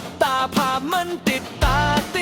บตาภาพมันติดตาติ